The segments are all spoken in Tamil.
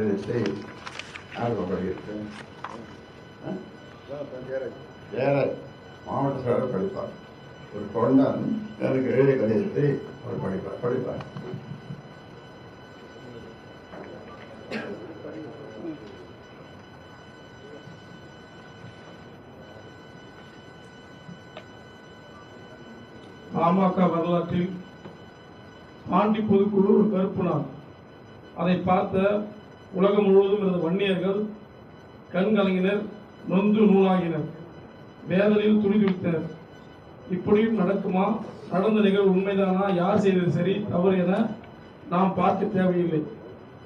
கடிதத்தை யாருக்கு படிக்கிறது வேற மாவட்ட செயலர் படிப்பார் ஒரு தொண்டன் எனக்கு எழுதிய கடிதத்தை அவர் படிப்பார் படிப்பார் பாமக வரலாற்றில் பாண்டி பொதுக்குழு ஒரு கருப்பு நாள். அதை பார்த்த உலகம் முழுவதும் இருந்த வன்னியர்கள் கண்கலங்கினர் நொந்து நூலாகினர். வேதனையில் துடிதுடித்தனர் இப்படியும் நடக்குமா? நடந்த நிகழ்வு உண்மைதானா? யார் செய்தது சரி தவறு என நாம் பார்க்க தேவையில்லை.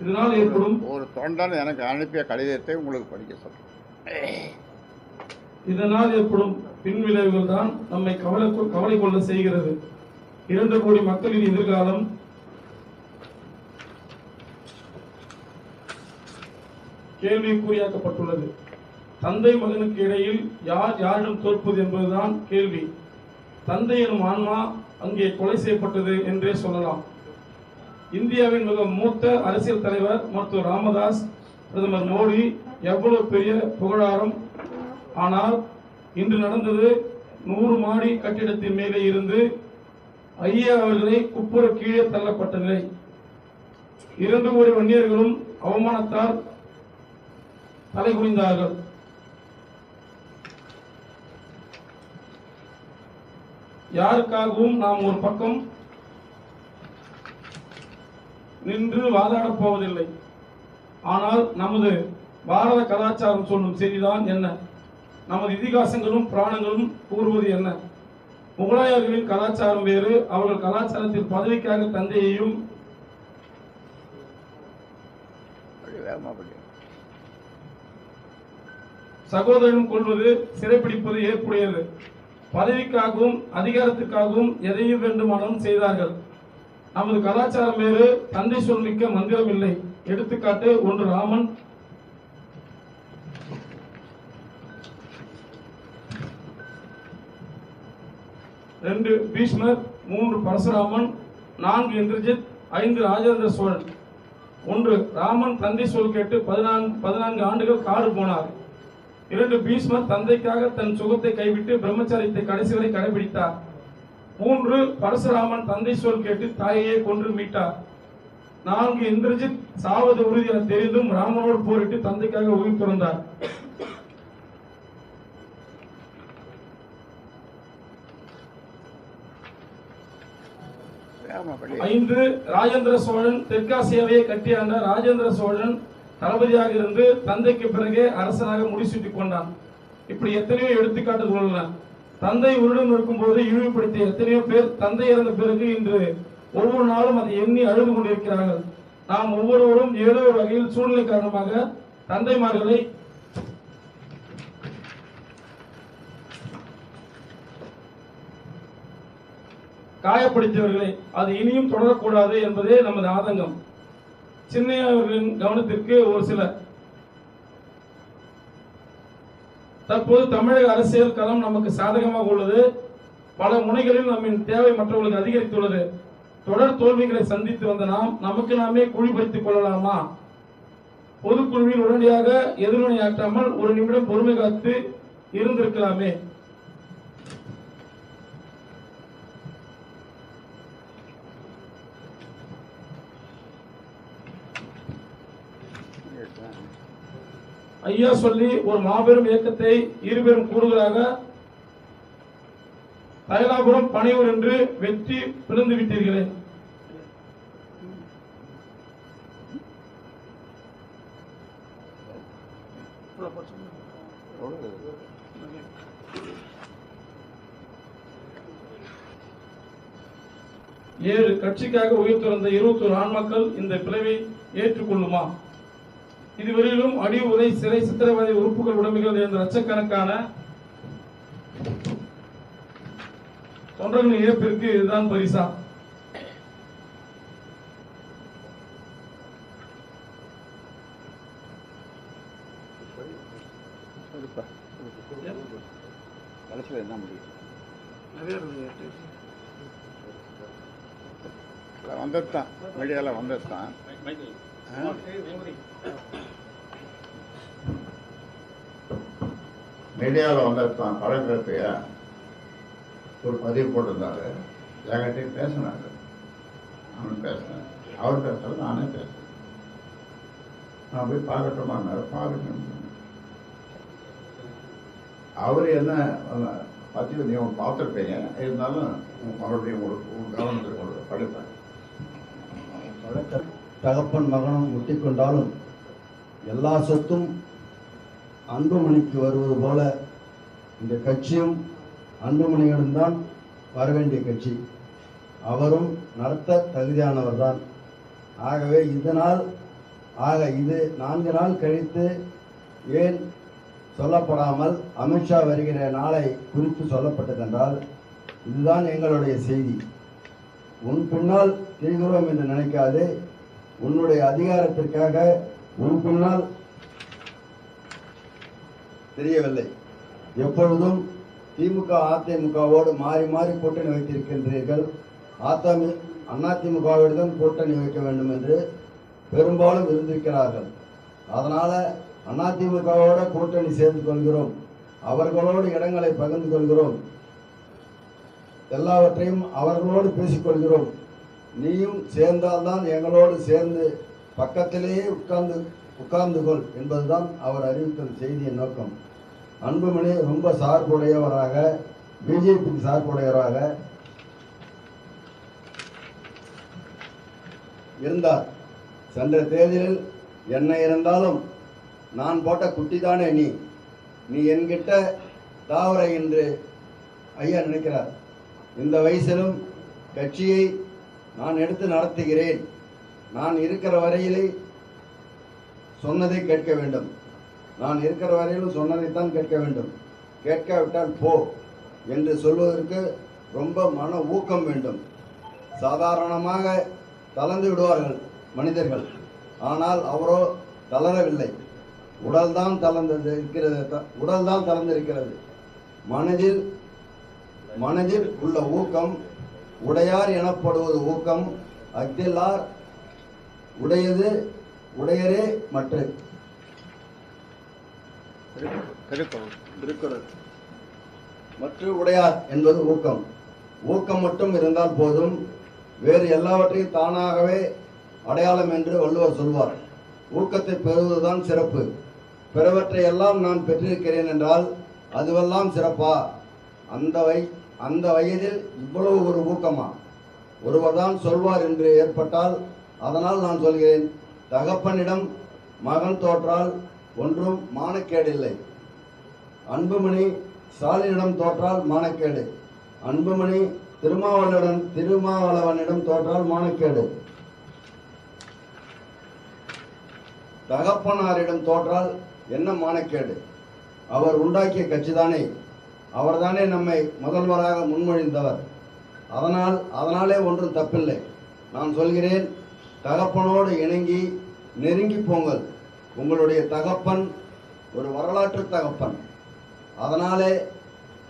இதனால் ஏற்படும் ஒரு தொண்டன் எனக்கு அனுப்பிய கடிதத்தை உங்களுக்கு படிக்க சொல்றேன். இதனால் ஏற்படும் பின்விளைவுகள் தான் நம்மை கவலை கவலை கொள்ள செய்கிறது. இரண்டு கோடி மக்களின் எதிர்காலம் கேள்விக்குறியாக்கப்பட்டுள்ளது. தந்தை மகனுக்கு இடையில் யார் யாரிடம் தோற்பது என்பதுதான் கேள்வி. தந்தை எனும் ஆன்மா அங்கே கொலை செய்யப்பட்டது என்றே சொல்லலாம். இந்தியாவின் மிக மூத்த அரசியல் தலைவர் மருத்துவர் ராமதாஸ் பிரதமர் மோடி எவ்வளவு பெரிய புகழாரம். ஆனால் இன்று நடந்தது நூறு மாடி கட்டிடத்தின் மேலே இருந்து ஐயா அவர்களை குப்புற கீழே தள்ளப்பட்ட நிலை. இரண்டு கோடி வன்னியர்களும் அவமானத்தால் தலை குனிந்தார்கள் யாருக்காகவும் நாம் ஒரு பக்கம் நின்று வாதாடப் போவதில்லை. ஆனால் நமது பாரத கலாச்சாரம் சொல்லும் செய்திதான் என்ன? நமது இதிகாசங்களும் புராணங்களும் கூறுவது என்ன? முகலாயர்களின் கலாச்சாரம் வேறு அவர்கள் கலாச்சாரத்தில் பதவிக்காக தந்தையையும் சகோதரன் சகோதரனும் கொள்வது சிறைப்பிடிப்பது ஏற்புடையது. பதவிக்காகவும் அதிகாரத்துக்காகவும் எதையும் வேண்டுமானாலும் செய்தார்கள். நமது கலாச்சாரம் வேறு தந்தை சொல் மிக்க மந்திரம் இல்லை. எடுத்துக்காட்டு ஒன்று ராமன். ரெண்டு பீஷ்மர் மூன்று பரசுராமன் நான்கு இந்திரஜித் ஐந்து ராஜேந்திர சோழன். ஒன்று ராமன் தந்தை சொல் கேட்டு பதினான்கு பதினான்கு ஆண்டுகள் காடு போனார். இரண்டு பீஷ்மர் தந்தைக்காக தன் சுகத்தை கைவிட்டு பிரம்மச்சரியத்தை கடைசி வரை கடைபிடித்தார். மூன்று பரசுராமன் தந்தை சொல் கேட்டு தாயையே கொன்று மீட்டார். நான்கு இந்திரஜித் சாவது உறுதி என தெரிந்தும் ராமனோடு போரிட்டு தந்தைக்காக உயிர் துறந்தார். ஐந்து ராஜேந்திர சோழன் தெற்காசியாவையே கட்டியாண்ட ராஜேந்திர சோழன் தளபதியாக இருந்து தந்தைக்கு பிறகே அரசனாக முடிசூட்டிக் கொண்டான். இப்படி எத்தனையோ எடுத்துக்காட்டுகள் உள்ளன. தந்தை உருடன் இருக்கும்போது இழிவுபடுத்திய எத்தனையோ பேர் தந்தை இறந்த பிறகு இன்று ஒவ்வொரு நாளும் அதை எண்ணி அழுது கொண்டிருக்கிறார்கள். நாம் ஒவ்வொருவரும் ஏதோ ஒரு வகையில் சூழ்நிலை காரணமாக தந்தைமார்களை காயப்படுத்தியவர்களை அது இனியும் தொடரக்கூடாது என்பதே நமது ஆதங்கம். சின்னையாவர்களின் கவனத்திற்கு ஒரு சில தற்போது தமிழக அரசியல் களம் நமக்கு சாதகமாக உள்ளது. பல முனைகளில் நம்மின் தேவை மற்றவர்களுக்கு அதிகரித்துள்ளது. தொடர் தோல்விகளை சந்தித்து வந்த நாம் நமக்கு நாமே குழி கொள்ளலாமா? பொதுக்குழுவில் உடனடியாக எதிர்வினையாற்றாமல் ஒரு நிமிடம் பொறுமை காத்து இருந்திருக்கலாமே? ஐயா சொல்லி ஒரு மாபெரும் இயக்கத்தை இருபெரும் கூறுகளாக தைலாபுரம் பனையூர் என்று வெற்றி பிளந்து விட்டீர்களே. ஏழு கட்சிக்காக உயிர் துறந்த இருபத்தொரு ஆண்மக்கள் இந்த பிளவை ஏற்றுக்கொள்ளுமா? இதுவரையிலும் அடி உதை சிறை சித்திரவதை உறுப்புகள் உடைமைகள் இருந்த லட்சக்கணக்கான தொண்டர்களின் இழப்பிற்கு இதுதான் பரிசா சொல்லுப்பா. கடைசியில் என்ன முடியும் வந்தது தான் மீடியாவில் வந்தது தான் மீடியாவில் வந்திருக்கான் பழக்கிறப்பைய ஒரு பதிவு போட்டிருந்தாரு. என்கிட்டையும் பேசினாரு. அவனும் பேசினேன் அவர் பேசல நானே பேசுறேன். நான் போய் பார்க்கட்டுமான்னாரு பார்க்கட்டும் அவர் என்ன பற்றி நீங்கள் பார்த்துருப்பீங்க? இருந்தாலும் மறுபடியும் உங்களுக்கு கவனத்தில் கொண்டு படிப்பேன் தகப்பன் மகனும் முட்டிக்கொண்டாலும் எல்லா சொத்தும் அன்புமணிக்கு வருவது போல இந்த கட்சியும் அன்புமணியிடம்தான் வர வேண்டிய கட்சி. அவரும் நடத்த தகுதியானவர்தான் ஆகவே இதனால் ஆக இது நான்கு நாள் கழித்து ஏன் சொல்லப்படாமல் அமித்ஷா வருகிற நாளை குறித்து சொல்லப்பட்டதென்றால் இதுதான் எங்களுடைய செய்தி. உன் பின்னால் திரிகிறோம் என்று நினைக்காதே. உன்னுடைய அதிகாரத்திற்காக உன் பின்னால் தெரியவில்லை. எப்பொழுதும் திமுக அதிமுகவோடு மாறி மாறி கூட்டணி வைத்திருக்கின்றீர்கள். அதிமு அதிமுகவிடம் கூட்டணி வைக்க வேண்டும் என்று பெரும்பாலும் இருந்திருக்கிறார்கள் அதனால அதிமுகவோட கூட்டணி சேர்ந்து கொள்கிறோம். அவர்களோடு இடங்களை பகிர்ந்து கொள்கிறோம். எல்லாவற்றையும் அவர்களோடு பேசிக்கொள்கிறோம் நீயும் சேர்ந்தால்தான் எங்களோடு சேர்ந்து பக்கத்திலேயே உட்கார்ந்து உட்கார்ந்து கொள் என்பதுதான் அவர் அறிவித்த செய்தியின் நோக்கம். அன்புமணி ரொம்ப சார்புடையவராக பிஜேபி சார்புடையவராக இருந்தார். சென்ற தேர்தலில் என்ன இருந்தாலும் நான் போட்ட குட்டிதானே நீ. நீ என்கிட்ட தாவர என்று ஐயா நினைக்கிறார். இந்த வயசிலும் கட்சியை நான் எடுத்து நடத்துகிறேன். நான் இருக்கிற வரையிலே சொன்னதை கேட்க வேண்டும். நான் இருக்கிற வரையிலும் சொன்னதைத்தான் கேட்க வேண்டும். கேட்காவிட்டால் போ என்று சொல்வதற்கு ரொம்ப மன ஊக்கம் வேண்டும். சாதாரணமாக தளர்ந்து விடுவார்கள் மனிதர்கள். ஆனால் அவரோ தளரவில்லை. உடல்தான் தளர்ந்தது இருக்கிறது. த- உடல்தான் தளர்ந்திருக்கிறது. மனதில் மனதில் உள்ள ஊக்கம் உடையார் எனப்படுவது ஊக்கம். அஃதில்லார் உடையது உடையரே மற்ற. திருக்குறள். மற்ற உடையார் என்பது ஊக்கம். ஊக்கம் மட்டும் இருந்தால் போதும். வேறு எல்லாவற்றையும் தானாகவே அடையாளம் என்று வள்ளுவர் சொல்வார். ஊக்கத்தை பெறுவதுதான் சிறப்பு. பிறவற்றை எல்லாம் நான் பெற்றிருக்கிறேன் என்றால் அதுவெல்லாம் சிறப்பா? அந்த வை அந்த வயதில் இவ்வளவு ஒரு ஊக்கமா? ஒருவர் தான் சொல்வார் என்று ஏற்பட்டால் அதனால் நான் சொல்கிறேன் தகப்பனிடம் மகன் தோற்றால் ஒன்றும் மானக்கேடில்லை அன்புமணி ஸ்டாலினிடம் தோற்றால் மானக்கேடு. அன்புமணி திருமாவளவன் திருமாவளவனிடம் தோற்றால் மானக்கேடு. தகப்பனாரிடம் தோற்றால் என்ன மானக்கேடு? அவர் உண்டாக்கிய கட்சிதானே? அவர்தானே நம்மை முதல்வராக முன்மொழிந்தவர். அதனால் அதனாலே ஒன்றும் தப்பில்லை. நான் சொல்கிறேன் தகப்பனோடு இணங்கி நெருங்கி போங்கள். உங்களுடைய தகப்பன் ஒரு வரலாற்று தகப்பன். அதனாலே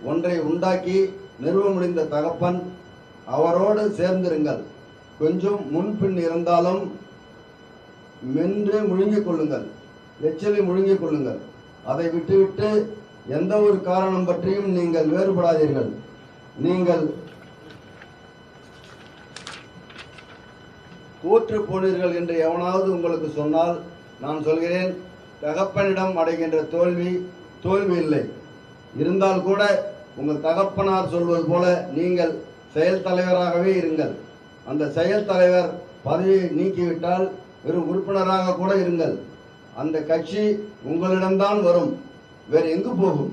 ஒன்றை உண்டாக்கி நிறுவ முடிந்த தகப்பன் அவரோடு சேர்ந்திருங்கள். கொஞ்சம் முன்பின் இருந்தாலும் மென்று முழுங்கிக் கொள்ளுங்கள். எச்சிலை முழுங்கிக் கொள்ளுங்கள். அதை விட்டுவிட்டு எந்த ஒரு காரணம் பற்றியும் நீங்கள் வேறுபடாதீர்கள். நீங்கள் தோற்று போனீர்கள் என்று எவனாவது உங்களுக்கு சொன்னால் நான் சொல்கிறேன் தகப்பனிடம் அடைகின்ற தோல்வி தோல்வி இல்லை. இருந்தால் கூட உங்கள் தகப்பனார் சொல்வது போல நீங்கள் செயல் தலைவராகவே இருங்கள். அந்த செயல் தலைவர் பதவியை நீக்கிவிட்டால் வெறும் உறுப்பினராக கூட இருங்கள். அந்த கட்சி உங்களிடம்தான் வரும். வேறு எங்கு போகும்?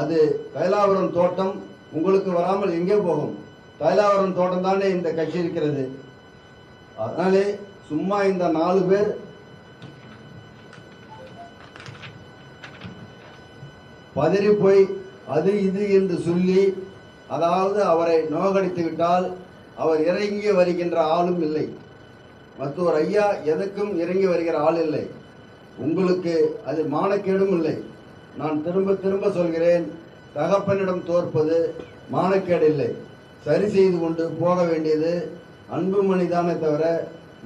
அது தைலாவரம் தோட்டம் உங்களுக்கு வராமல் எங்கே போகும்? தைலாவரம் தோட்டம் தானே இந்த கட்சி இருக்கிறது. அதனாலே சும்மா இந்த நாலு பேர் பதறி போய் அது இது என்று சொல்லி அதாவது அவரை நோகடித்து விட்டால் அவர் இறங்கி வருகின்ற ஆளும் இல்லை. மற்றொரு ஐயா எதற்கும் இறங்கி வருகிற ஆள் இல்லை. உங்களுக்கு அது மானக்கேடும் இல்லை. நான் திரும்ப திரும்ப சொல்கிறேன் தகப்பனிடம் தோற்பது மானக்கேடு இல்லை. சரி செய்து கொண்டு போக வேண்டியது அன்புமணிதானே தவிர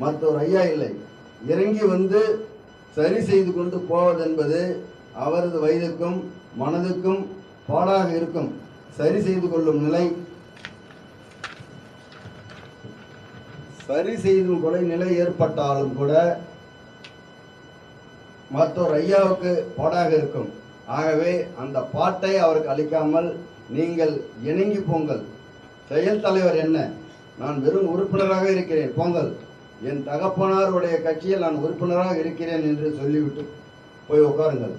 மற்றொரு ஐயா இல்லை. இறங்கி வந்து சரி செய்து கொண்டு போவதென்பது அவரது வயதுக்கும் மனதுக்கும் பாடாக இருக்கும். சரி செய்து கொள்ளும் நிலை. சரி செய்து கொலை நிலை ஏற்பட்டாலும் கூட மற்றொரு ஐயாவுக்கு பாடாக இருக்கும். ஆகவே அந்த பாட்டை அவருக்கு அளிக்காமல் நீங்கள் இணங்கி போங்கள். செயல் தலைவர் என்ன? நான் வெறும் உறுப்பினராக இருக்கிறேன். போங்கள். என் தகப்பனாருடைய கட்சியில் நான் உறுப்பினராக இருக்கிறேன் என்று சொல்லிவிட்டு போய் உட்காருங்கள்.